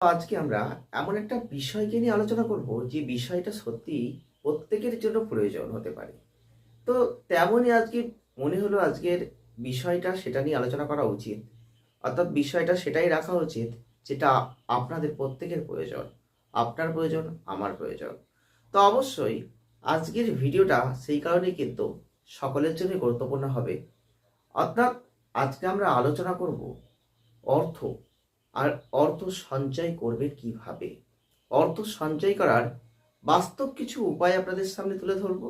আজকে আমরা এমন একটা বিষয়কে নিয়ে আলোচনা করব যে বিষয়টা সত্যি প্রত্যেকের জন্য প্রয়োজন হতে পারে। তো তেমনই আজকে মনে হলো আজকের বিষয়টা সেটা নিয়ে আলোচনা করা উচিত। অর্থাৎ বিষয়টা সেটাই রাখা উচিত যেটা আপনাদের প্রত্যেকের প্রয়োজন। আপনার প্রয়োজন, আমার প্রয়োজন। তো অবশ্যই আজকের ভিডিওটা সেই কারণেই কিন্তু সকলের জন্য গুরুত্বপূর্ণ হবে। অর্থাৎ আজকে আমরা আলোচনা করব অর্থ। আর অর্থ সঞ্চয় করবেন কীভাবে? অর্থ সঞ্চয় করার বাস্তব কিছু উপায় আপনাদের সামনে তুলে ধরব।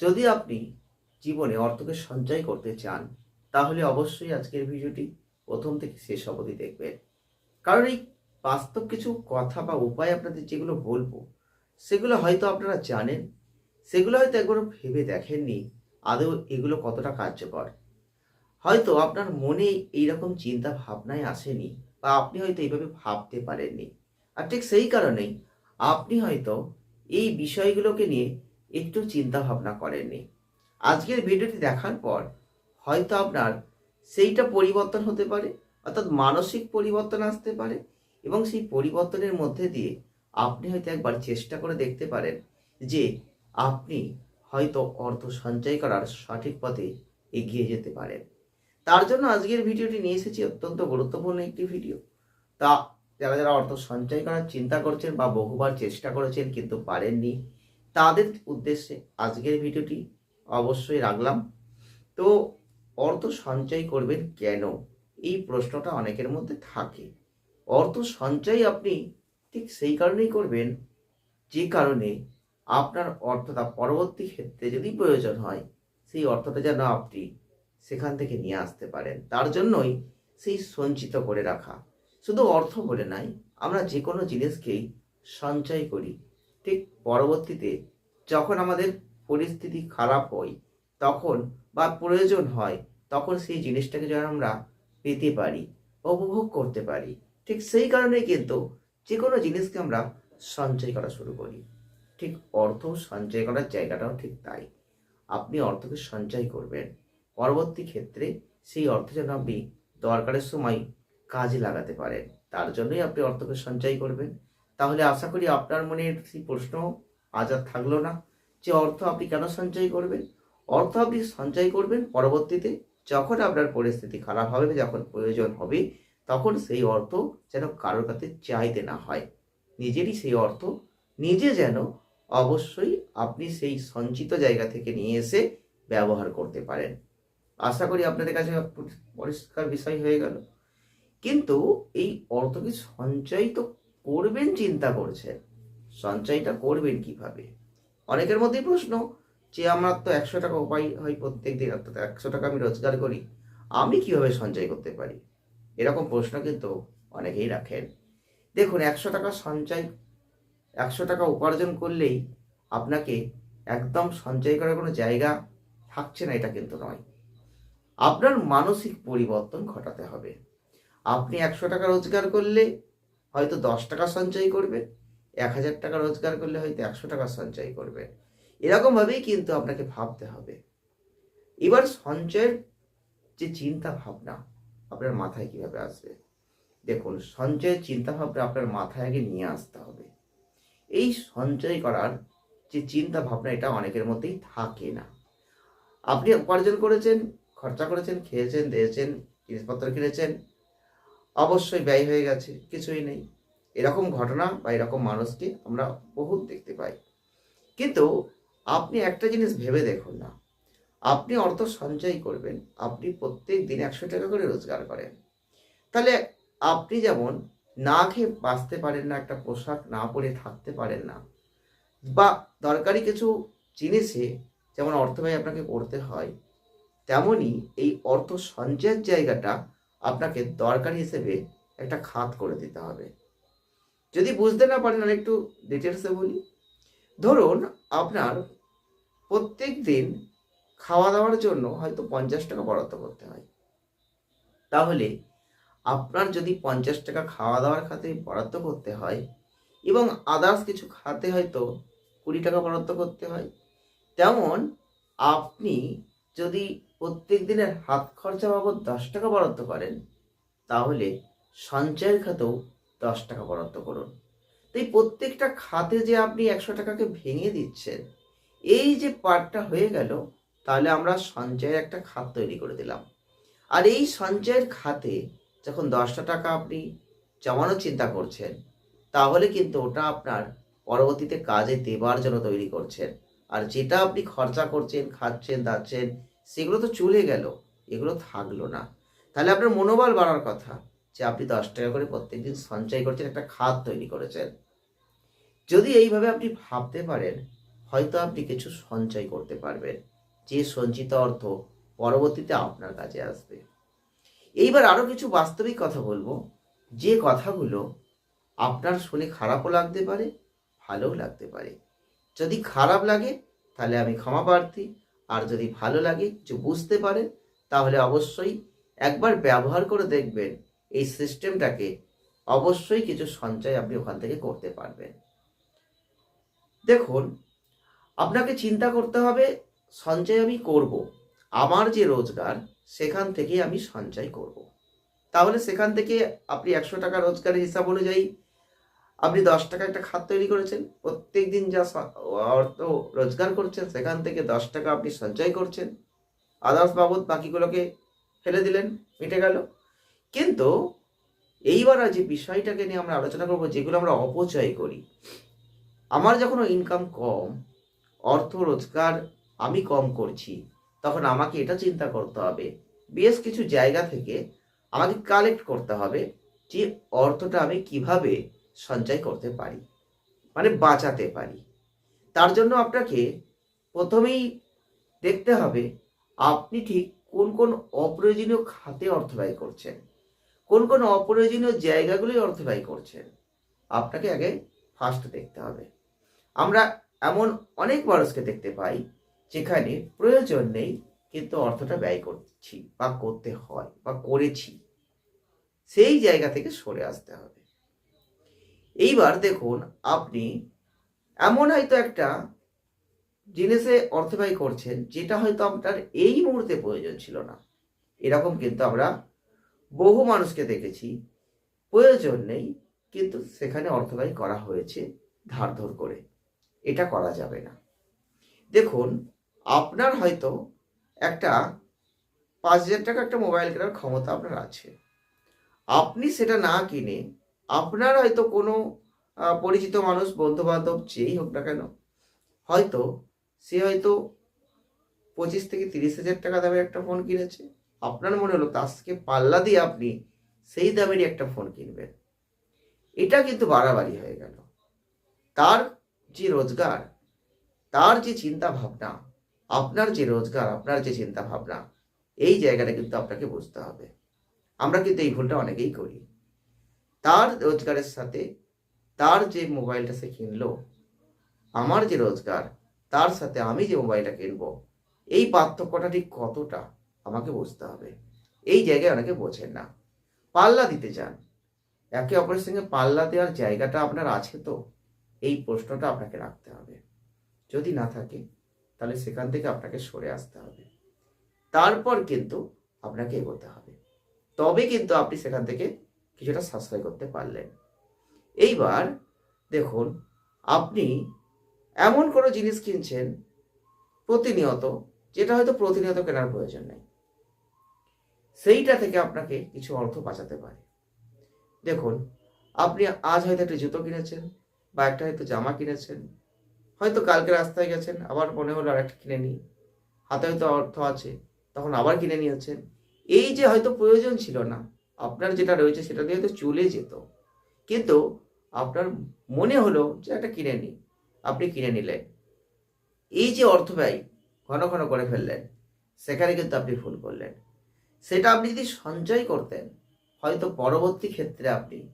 যদি আপনি জীবনে অর্থকে সঞ্চয় করতে চান, তাহলে অবশ্যই আজকের ভিডিওটি প্রথম থেকে শেষ অবধি দেখবেন। কারণ এই বাস্তব কিছু কথা বা উপায় আপনাদের যেগুলো বলব, সেগুলো হয়তো আপনারা জানেন, সেগুলো হয়তো একবার ভেবে দেখেননি, আদৌ এগুলো কতটা কার্যকর। হয়তো আপনার মনে এইরকম চিন্তা ভাবনায় আসেনি বা আপনি হয়তো এইভাবে ভাবতে পারেননি। আর ঠিক সেই কারণেই আপনি হয়তো এই বিষয়গুলোকে নিয়ে একটু চিন্তা ভাবনা করেননি। আজকের ভিডিওটি দেখার পর হয়তো আপনার সেইটা পরিবর্তন হতে পারে, অর্থাৎ মানসিক পরিবর্তন আসতে পারে এবং সেই পরিবর্তনের মধ্যে দিয়ে আপনি হয়তো একবার চেষ্টা করে দেখতে পারেন যে আপনি হয়তো অর্থ সঞ্চয় করার সঠিক পথে এগিয়ে যেতে পারেন। তার জন্য আজকের ভিডিওটি নিয়ে এসেছি অত্যন্ত গুরুত্বপূর্ণ একটি ভিডিও। তা যারা যারা অর্থ সঞ্চয় করার চিন্তা করছেন বা বহুবার চেষ্টা করেছেন কিন্তু পারেননি, তাদের উদ্দেশ্যে আজকের ভিডিওটি অবশ্যই রাখলাম। তো অর্থ সঞ্চয় করবেন কেন? এই প্রশ্নটা অনেকের মধ্যে থাকে। অর্থ সঞ্চয় আপনি ঠিক সেই কারণেই করবেন, যে কারণে আপনার অর্থটা পরবর্তী ক্ষেত্রে যদি প্রয়োজন হয়, সেই অর্থটা যেন আপনি সেখান থেকে নিয়ে আসতে পারেন। তার জন্যই সেই সঞ্চিত করে রাখা। শুধু অর্থ বলে নাই, আমরা যে কোনো জিনিসকেই সঞ্চয় করি। ঠিক পরবর্তীতে যখন আমাদের পরিস্থিতি খারাপ হয় তখন বা প্রয়োজন হয় তখন সেই জিনিসটাকে যেন আমরা পেতে পারি, উপভোগ করতে পারি। ঠিক সেই কারণে কিন্তু যে কোনো জিনিসকে আমরা সঞ্চয় করা শুরু করি। ঠিক অর্থ সঞ্চয় করার জায়গাটাও ঠিক তাই। আপনি অর্থকে সঞ্চয় করবেন। পরবর্তী ক্ষেত্রে সেই অর্থ যেন আপনি দরকারের সময় কাজে লাগাতে পারেন। তার জন্যই আপনি অর্থকে সঞ্চয় করবেন। তাহলে আশা করি আপনার মনে সেই প্রশ্ন আজ আর থাকল না যে অর্থ আপনি কেন সঞ্চয় করবেন? অর্থ আপনি সঞ্চয় করবেন পরবর্তীতে যখন আপনার পরিস্থিতি খারাপ হবে, যখন প্রয়োজন হবে, তখন সেই অর্থ যেন কারোর কাছে চাইতে না হয়। নিজেরই সেই অর্থ, নিজে যেন অবশ্যই আপনি সেই সঞ্চিত জায়গা থেকে নিয়ে এসে ব্যবহার করতে পারেন। আশা করি আপনাদের কাছে পরিষ্কার বিষয় হয়ে গেল। কিন্তু এই অর্থকে সঞ্চয় তো করবেন, চিন্তা করছেন? সঞ্চয়টা করবেন কীভাবে? অনেকের মধ্যেই প্রশ্ন যে, আমার তো একশো টাকা উপায় হয় প্রত্যেক দিন অর্থাৎ একশো টাকা আমি রোজগার করি। আমি কীভাবে সঞ্চয় করতে পারি? এরকম প্রশ্ন কিন্তু অনেকেই রাখেন। দেখুন, একশো টাকা সঞ্চয়, একশো টাকা উপার্জন করলেই আপনাকে একদম সঞ্চয় করার কোনো জায়গা থাকছে না, এটা কিন্তু নয়। আপনার মানসিক পরিবর্তন ঘটাতে হবে। আপনি একশো টাকা রোজগার করলে হয়তো দশ টাকা সঞ্চয় করবে, এক হাজার টাকা রোজগার করলে হয়তো একশো টাকা সঞ্চয় করবে। এরকমভাবেই কিন্তু আপনাকে ভাবতে হবে। এবার সঞ্চয়ের যে চিন্তা ভাবনা, আপনার মাথায় কীভাবে আসবে? দেখুন, সঞ্চয়ের চিন্তা ভাবনা আপনার মাথায় আগে নিয়ে আসতে হবে। এই সঞ্চয় করার যে চিন্তা ভাবনা, এটা অনেকের মধ্যেই থাকে না। আপনি উপার্জন করেছেন খরচা করেছেন, খেয়েছেন, দিয়েছেন, জিনিসপত্র কিনেছেন, অবশ্যই ব্যয় হয়ে গেছে, কিছুই নেই। এরকম ঘটনা বা এরকম মানুষকে আমরা বহুত দেখতে পাই। কিন্তু আপনি একটা জিনিস ভেবে দেখুন না। আপনি অর্থ সঞ্চয় করবেন, আপনি প্রত্যেক দিন একশো টাকা করে রোজগার করেন। তাহলে আপনি যেমন না খেয়ে বাঁচতে পারেন না, একটা পোশাক না পরে থাকতে পারেন না, বা দরকারি কিছু জিনিসে যেমন অর্থ ব্যয় আপনাকে করতে হয় তেমনই এই অর্থ সঞ্চয়ের জায়গাটা আপনাকে দরকার হিসেবে একটা খাত করে দিতে হবে। যদি বুঝতে না পারেন আর একটু ডিটেলসে বলি। ধরুন আপনার প্রত্যেক দিন খাওয়া দাওয়ার জন্য হয়তো পঞ্চাশ টাকা বরাদ্দ করতে হয়। তাহলে আপনার যদি পঞ্চাশ টাকা খাওয়া দাওয়ার খাতে বরাদ্দ করতে হয় এবং আদার্স কিছু খাতে হয়তো কুড়ি টাকা বরাদ্দ করতে হয়। তেমন আপনি যদি প্রত্যেক দিনের হাত খরচা বাবদ দশ টাকা বরাদ্দ করেন, তাহলে সঞ্চয়ের খাতেও দশ টাকা বরাদ্দ করুন। তাই প্রত্যেকটা খাতে যে আপনি একশো টাকাকে ভেঙে দিচ্ছেন, এই যে পার্টটা হয়ে গেল, তাহলে আমরা সঞ্চয়ের একটা খাত তৈরি করে দিলাম। আর এই সঞ্চয়ের খাতে যখন দশটা টাকা আপনি জমানোর চিন্তা করছেন, তাহলে কিন্তু ওটা আপনার পরবর্তীতে কাজে দেবার জন্য তৈরি করছেন। আর যেটা আপনি খরচা করছেন, খাচ্ছেন, দাচ্ছেন সেগুলো তো চলে গেল, এগুলো থাকল না। তাহলে আপনার মনোবল বাড়ার কথা, যে আপনি দশ টাকা করে প্রত্যেকদিন সঞ্চয় করছেন, একটা খাত তৈরি করেছেন। যদি এইভাবে আপনি ভাবতে পারেন, হয়তো আপনি কিছু সঞ্চয় করতে পারবেন, যে সঞ্চিত অর্থ পরবর্তীতে আপনার কাছে আসবে। এইবার আরও কিছু বাস্তবিক কথা বলব, যে কথাগুলো আপনার শুনে খারাপও লাগতে পারে, ভালোও লাগতে পারে। যদি খারাপ লাগে, তাহলে আমি ক্ষমা প্রার্থী। আর যদি ভালো লাগে কিছু বুঝতে পারেন, তাহলে অবশ্যই একবার ব্যবহার করে দেখবেন এই সিস্টেমটাকে। অবশ্যই কিছু সঞ্চয় আপনি ওখান থেকে করতে পারবেন। দেখুন, আপনাকে চিন্তা করতে হবে, সঞ্চয় আমি করব। আমার যে রোজগার, সেখান থেকে আমি সঞ্চয় করব। তাহলে সেখান থেকে আপনি একশো টাকা রোজগারের হিসাব অনুযায়ী আপনি দশ টাকা একটা খাত তৈরি করেছেন, প্রত্যেক দিন যা অর্থ রোজগার করছেন, সেখান থেকে দশ টাকা আপনি সঞ্চয় করছেন। আদার্স বাবদ বাকিগুলোকে ফেলে দিলেন, মিটে গেল। কিন্তু এইবার যে বিষয়টাকে নিয়ে আমরা আলোচনা করব, যেগুলো আমরা অপচয় করি, আমার যখন ইনকাম কম, অর্থ রোজগার আমি কম করছি, তখন আমাকে এটা চিন্তা করতে হবে। বেশ কিছু জায়গা থেকে আমাকে কালেক্ট করতে হবে যে অর্থটা আমি কীভাবে সঞ্চয় করতে পারি মানে বাঁচাতে পারি। তার জন্য আপনাকে প্রথমেই দেখতে হবে, আপনি ঠিক কোন কোন অপ্রয়োজনীয় খাতে অর্থ ব্যয় করছেন, কোন কোন অপ্রয়োজনীয় জায়গাগুলোই অর্থ ব্যয় করছেন, আপনাকে আগে ফার্স্ট দেখতে হবে। আমরা এমন অনেক মানুষকে দেখতে পাই, যেখানে প্রয়োজন নেই, কিন্তু অর্থটা ব্যয় করছি, বা করতে হয়, বা করেছি, সেই জায়গা থেকে সরে আসতে হবে। এইবার দেখুন, আপনি এমন হয়তো একটা জিনিসে অর্থ ব্যয় করছেন, যেটা হয়তো আপনার এই মুহূর্তে প্রয়োজন ছিল না। এরকম কিন্তু আমরা বহু মানুষকে দেখেছি, প্রয়োজন নেই, কিন্তু সেখানে অর্থ ব্যয় করা হয়েছে ধার ধর করে। এটা করা যাবে না। দেখুন, আপনার হয়তো একটা পাঁচ হাজার টাকা একটা মোবাইল কেনার ক্ষমতা আপনার আছে। আপনি সেটা না কিনে আপনার হয়তো কোনো পরিচিত মানুষ বন্ধু বান্ধব যেই হোক না কেন, হয়তো সে হয়তো পঁচিশ থেকে তিরিশ হাজার টাকা দামের একটা ফোন কিনেছে। আপনার মনে হলো তার থেকে পাল্লা দিয়ে আপনি সেই দামেরই একটা ফোন কিনবেন। এটা কিন্তু বাড়াবাড়ি হয়ে গেল। তার যে রোজগার, তার যে চিন্তা ভাবনা, আপনার যে রোজগার, আপনার যে চিন্তা ভাবনা, এই জায়গাটা কিন্তু আপনাকে বুঝতে হবে। আমরা কিন্তু এই ভুলটা অনেকেই করি। তার রোজগারের সাথে তার যে মোবাইলটা সে কিনলো, আমার যে রোজগার, তার সাথে আমি যে মোবাইলটা কিনবো, এই পার্থক্যটা ঠিক কতটা আমাকে বুঝতে হবে। এই জায়গায় অনেকে বোঝেন না। পাল্লা দিতে চান। একে অপরের সঙ্গে পাল্লা দেওয়ার জায়গাটা আপনার আছে তো? এই প্রশ্নটা আপনাকে রাখতে হবে। যদি না থাকে, তাহলে সেখান থেকে আপনাকে সরে আসতে হবে। তারপর কিন্তু আপনাকে এগোতে হবে। তবে কিন্তু আপনি সেখান থেকে কিছুটা সাশ্রয় করতে পারলেন। এইবার দেখুন, আপনি এমন কোনো জিনিস কিনছেন প্রতিনিয়ত, যেটা হয়তো প্রতিনিয়ত কেনার প্রয়োজন নেই। সেইটা থেকে আপনাকে কিছু অর্থ বাঁচাতে পারে। দেখুন, আপনি আজ হয়তো একটা জুতো কিনেছেন, বা একটা হয়তো জামা কিনেছেন, হয়তো কালকে রাস্তায় গেছেন, আবার মনে হলো আর একটা কিনে নিই। হাতে হয়তো অর্থ আছে, তখন আবার কিনে নিয়েছেন। এই যে হয়তো প্রয়োজন ছিল না আপনার যেটা রয়েছে সেটা দিয়ে হয়তো চলে যেত। কিন্তু আপনার মনে হলো যে একটা কিনে নিই আপনি কিনে নিলেন। এই যে অর্থ ব্যয় ঘন ঘন করে ফেললেন, সেখানে কিন্তু আপনি ভুল করলেন। সেটা আপনি যদি সঞ্চয় করতেন, হয়তো পরবর্তী ক্ষেত্রে আপনি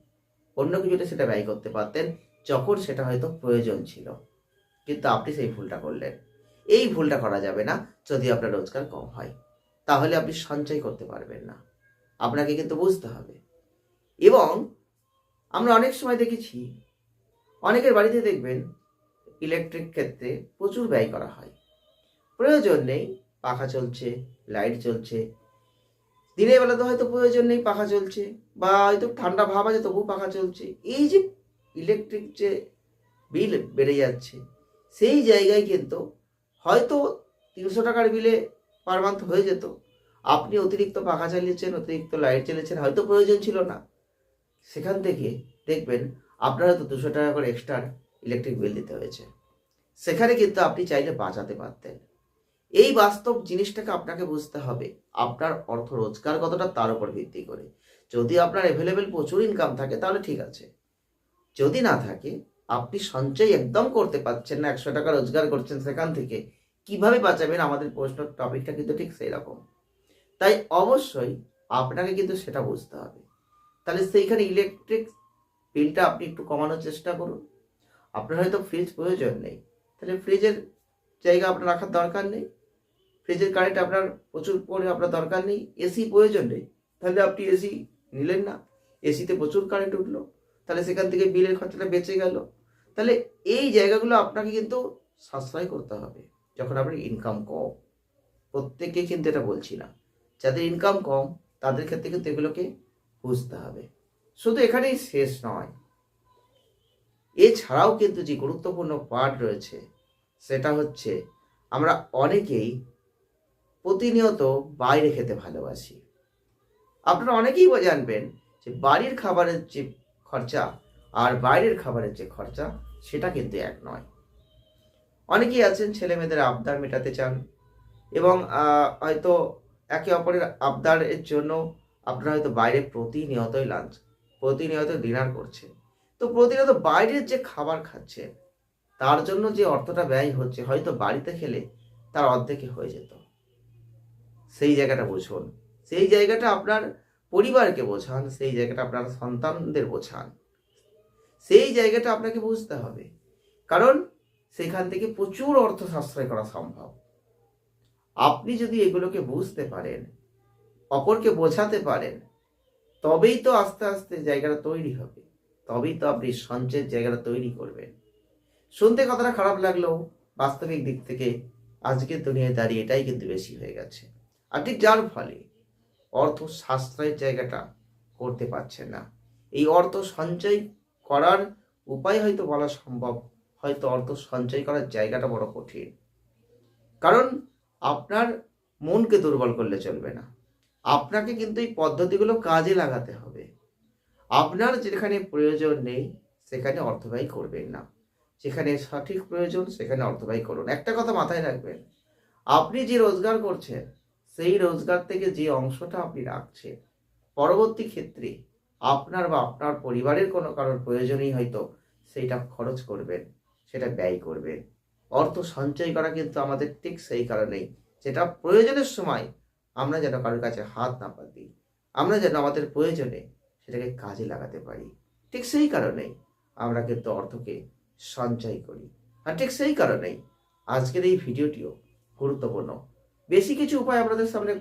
অন্য কিছুতে সেটা ব্যয় করতে পারতেন, যখন সেটা হয়তো প্রয়োজন ছিল। কিন্তু আপনি সেই ভুলটা করলেন। এই ভুলটা করা যাবে না যদি আপনার রোজগার কম হয়। তাহলে আপনি সঞ্চয় করতে পারবেন না। আপনাকে কিন্তু বুঝতে হবে। এবং আমরা অনেক সময় দেখেছি, অনেকের বাড়িতে দেখবেন ইলেকট্রিক ক্ষেত্রে প্রচুর ব্যয় করা হয়। প্রয়োজন নেই, পাখা চলছে লাইট চলছে। দিনের বেলা তো হয়তো প্রয়োজন নেই পাখা চলছে, বা হয়তো ঠান্ডা ভাব আছে তবুও পাখা চলছে। এই যে ইলেকট্রিক যে বিল বেড়ে যাচ্ছে, সেই জায়গায় কিন্তু হয়তো তিনশো টাকার বিলে পার মান্থ হয়ে যেত। আপনি অতিরিক্ত পাখা চালিয়েছেন, অতিরিক্ত লাইট চালিয়েছেন হয়তো প্রয়োজন ছিল না। সেখান থেকে দেখবেন আপনার হয়তো দুশো টাকা করে এক্সট্রা ইলেকট্রিক বিল দিতে হয়েছে। সেখানে কিন্তু আপনি চাইলে বাঁচাতে পারতেন। এই বাস্তব জিনিসটাকে আপনাকে বুঝতে হবে, আপনার অর্থ রোজগার কতটা তার উপর ভিত্তি করে। যদি আপনার অ্যাভেলেবেল প্রচুর ইনকাম থাকে, তাহলে ঠিক আছে। যদি না থাকে, আপনি সঞ্চয় একদম করতে পারছেন না, একশো টাকা রোজগার করছেন সেখান থেকে, কীভাবে বাঁচাবেন? আমাদের প্রশ্ন টপিকটা কিন্তু ঠিক সেই রকম তাই অবশ্যই আপনাকে কিন্তু সেটা বুঝতে হবে। তাহলে সেইখানে ইলেকট্রিক বিলটা আপনি একটু কমানোর চেষ্টা করুন। আপনার হয়তো ফ্রিজ প্রয়োজন নেই। তাহলে ফ্রিজের জায়গা আপনার রাখার দরকার নেই। ফ্রিজের কারেন্ট আপনার প্রচুর পরে আপনার দরকার নেই। এসি প্রয়োজন নেই। তাহলে আপনি এসি নিলেন না। এসিতে প্রচুর কারেন্ট উঠল। তাহলে সেখান থেকে বিলের খরচাটা বেঁচে গেল। তাহলে এই জায়গাগুলো আপনাকে কিন্তু সাশ্রয় করতে হবে, যখন আপনার ইনকাম কম। প্রত্যেকে কিন্তু এটা বলছি না। যাদের ইনকাম কম, তাদের ক্ষেত্রে কিন্তু এগুলোকে বুঝতে হবে। শুধু এখানেই শেষ নয়, এছাড়াও কিন্তু যে গুরুত্বপূর্ণ পার্ট রয়েছে, সেটা হচ্ছে আমরা অনেকেই প্রতিনিয়ত বাইরে খেতে ভালোবাসি। আপনারা অনেকেই জানবেন যে বাড়ির খাবারের যে খরচা আর বাইরের খাবারের যে খরচা, সেটা কিন্তু এক নয়। অনেকেই আছেন ছেলে মেয়েদের আবদার মেটাতে চান এবং হয়তো একে অপরের আবদারের জন্য আপনারা হয়তো বাইরে প্রতিনিয়তই লাঞ্চ প্রতিনিয়ত ডিনার করছেন। তো প্রতিনিয়ত বাইরের যে খাবার খাচ্ছেন তার জন্য যে অর্থটা ব্যয় হচ্ছে, হয়তো বাড়িতে খেলে তার অর্ধেকে হয়ে যেত। সেই জায়গাটা বুঝুন। সেই জায়গাটা আপনার পরিবারকে বোঝান, সেই জায়গাটা আপনার সন্তানদের বোঝান। সেই জায়গাটা আপনাকে বুঝতে হবে। কারণ সেখান থেকে প্রচুর অর্থ সাশ্রয় করা সম্ভব। আপনি যদি এগুলোকে বুঝতে পারেন, অপরকে বোঝাতে পারেন, তবেই তো আস্তে আস্তে জায়গাটা তৈরি হবে। তবেই তো আপনি সঞ্চয়ের জায়গাটা তৈরি করবেন। শুনতে কথাটা খারাপ লাগলেও বাস্তবিক দিক থেকে, আজকের দুনিয়ায় দাঁড়িয়ে এটাই কিন্তু বেশি হয়ে গেছে। আর ঠিক যার ফলে অর্থ সাশ্রয়ের জায়গাটা করতে পারছেন না। এই অর্থ সঞ্চয় করার উপায় হয়তো বলা সম্ভব, হয়তো অর্থ সঞ্চয় করার জায়গাটা বড় কঠিন। কারণ আপনার মনকে দুর্বল করলে চলবে না। আপনাকে কিন্তু এই পদ্ধতিগুলো কাজে লাগাতে হবে। আপনার যেখানে প্রয়োজন নেই, সেখানে অর্থ ব্যয় করবেন না। যেখানে সঠিক প্রয়োজন, সেখানে অর্থ ব্যয় করুন। একটা কথা মাথায় রাখবেন, আপনি যে রোজগার করছেন, সেই রোজগার থেকে যে অংশটা আপনি রাখছেন, পরবর্তী ক্ষেত্রে আপনার বা আপনার পরিবারের কোনো কারোর প্রয়োজনই হয়তো সেইটা খরচ করবেন, সেটা ব্যয় করবেন। অর্থ সঞ্চয় করা কিন্তু আমাদের ঠিক সেই কারণেই যেটা প্রয়োজনের সময় আমরা যেন কারোর কাছে হাত না পাতি আমরা যেন আমাদের প্রয়োজনে সেটাকে কাজে লাগাতে পারি। ঠিক সেই কারণেই আমরা কিন্তু অর্থকে সঞ্চয় করি। আর ঠিক সেই কারণেই আজকের এই ভিডিওটিও গুরুত্বপূর্ণ। বেশি কিছু উপায় আপনাদের সামনে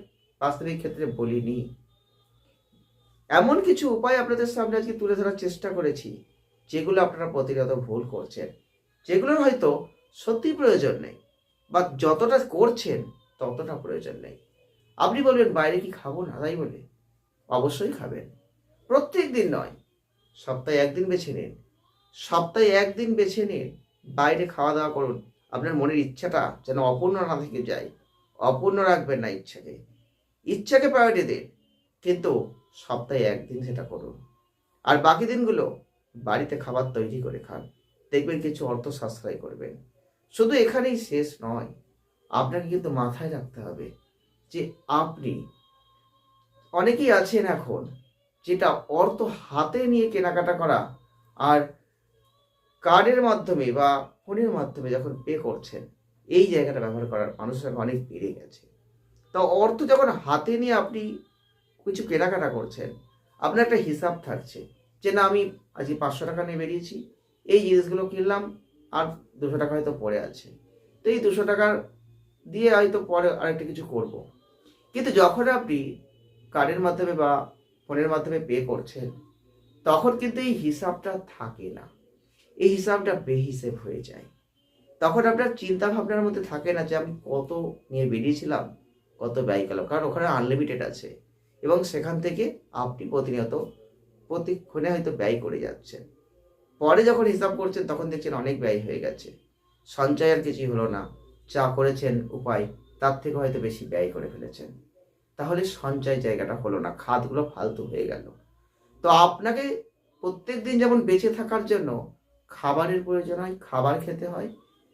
বাস্তবিক ক্ষেত্রে বলিনি। এমন কিছু উপায় আপনাদের সামনে আজকে তুলে ধরার চেষ্টা করেছি, যেগুলো আপনারা প্রতিনিয়ত ভুল করছেন। যেগুলোর হয়তো সত্যি প্রয়োজন নেই। বা যতটা করছেন, ততটা প্রয়োজন নেই। আপনি বলবেন, বাইরে কি খাব না তাই বলে? অবশ্যই খাবেন। প্রত্যেক দিন নয়, সপ্তাহে একদিন বেছে নিন। সপ্তাহে একদিন বেছে নিন বাইরে খাওয়া দাওয়া করুন। আপনার মনের ইচ্ছাটা যেন অপূর্ণ না থেকে যায়। অপূর্ণ রাখবেন না ইচ্ছাকে। ইচ্ছাকে প্রায়োরিটি দিন, কিন্তু সপ্তাহে একদিন সেটা করুন। আর বাকি দিনগুলো বাড়িতে খাবার তৈরি করে খান। দেখবেন কিছু অর্থ সাশ্রয় করবেন। শুধু এখানেই শেষ নয়, আপনাকে কিন্তু মাথায় রাখতে হবে যে আপনি অনেকেই আছেন এখন যেটা অর্থ হাতে নিয়ে কেনাকাটা করা আর কার্ডের মাধ্যমে বা ফোনের মাধ্যমে যখন পে করছেন, এই জায়গাটা ব্যবহার করার মানুষের অনেক বেড়ে গেছে। তো অর্থ যখন হাতে নিয়ে আপনি কিছু কেনাকাটা করছেন, আপনার একটা হিসাব থাকছে যে না, আমি আজকে পাঁচশো টাকা নিয়ে বেরিয়েছি, এই জিনিসগুলো কিনলাম আর দুশো টাকা হয়তো পড়ে আছে। তো এই দুশো টাকার দিয়ে হয়তো পরে আরেকটা কিছু করব। কিন্তু যখন আপনি কার্ডের মাধ্যমে বা ফোনের মাধ্যমে পে করছেন, তখন কিন্তু এই হিসাবটা থাকে না। এই হিসাবটা বেহিসেব হয়ে যায়। তখন আপনার চিন্তা ভাবনার মধ্যে থাকে না যে আমি কত নিয়ে বেরিয়েছিলাম, কত ব্যয় গেল কারণ ওখানে আনলিমিটেড আছে এবং সেখান থেকে আপনি প্রতিনিয়ত প্রতিক্ষণে হয়তো ব্যয় করে যাচ্ছেন। পরে যখন হিসাব করছেন, তখন দেখছেন অনেক ব্যয় হয়ে গেছে। সঞ্চয় আর কিছুই হলো না। যা করেছেন উপায়, তার থেকে হয়তো বেশি ব্যয় করে ফেলেছেন। তাহলে সঞ্চয় জায়গাটা হলো না, খাতগুলো ফালতু হয়ে গেল। তো আপনাকে প্রত্যেক দিন যেমন বেঁচে থাকার জন্য খাবারের প্রয়োজন হয়, খাবার খেতে হয়,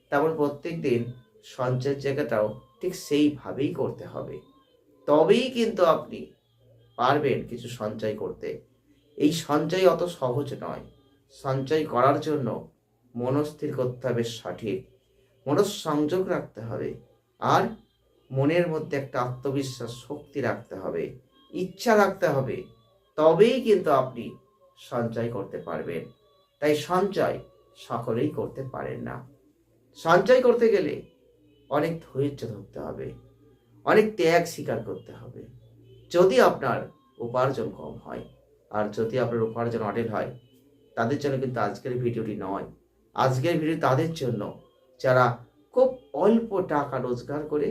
তেমন প্রত্যেক দিন সঞ্চয়ের জায়গাটাও ঠিক সেইভাবেই করতে হবে। তবেই কিন্তু আপনি পারবেন কিছু সঞ্চয় করতে। এই সঞ্চয় অত সহজ নয়। সঞ্চয় করার জন্য মনস্থির করতে হবে সঠিক। মনঃসংযোগ রাখতে হবে আর মনের মধ্যে একটা আত্মবিশ্বাস, শক্তি রাখতে হবে। ইচ্ছা রাখতে হবে, তবেই কিন্তু আপনি সঞ্চয় করতে পারবেন। তাই সঞ্চয় সকলেই করতে পারেন না। সঞ্চয় করতে গেলে অনেক ধৈর্য ধরতে হবে, অনেক ত্যাগ স্বীকার করতে হবে। যদি আপনার উপার্জন কম হয়, আর যদি আপনার উপার্জন অডেল হয় তাদের জন্য কিন্তু আজকের ভিডিওটি নয়। আজকের ভিডিও তাদের জন্য যারা খুব অল্প টাকা রোজগার করে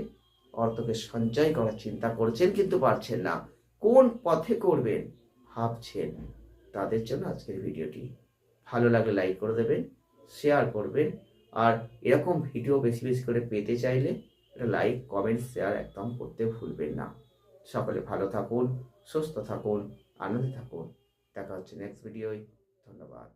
অর্থকে সঞ্চয় করার চিন্তা করছেন কিন্তু পারছেন না, কোন পথে করবেন ভাবছেন, তাদের জন্য আজকের ভিডিওটি ভালো লাগলে লাইক করে দেবেন শেয়ার করবেন। আর এরকম ভিডিও বেশি বেশি করে পেতে চাইলে এটা লাইক কমেন্ট শেয়ার একদম করতে ভুলবেন না। সকলে ভালো থাকুন, সুস্থ থাকুন, আনন্দে থাকুন। দেখা হচ্ছে নেক্সট ভিডিওয় ধন্যবাদ।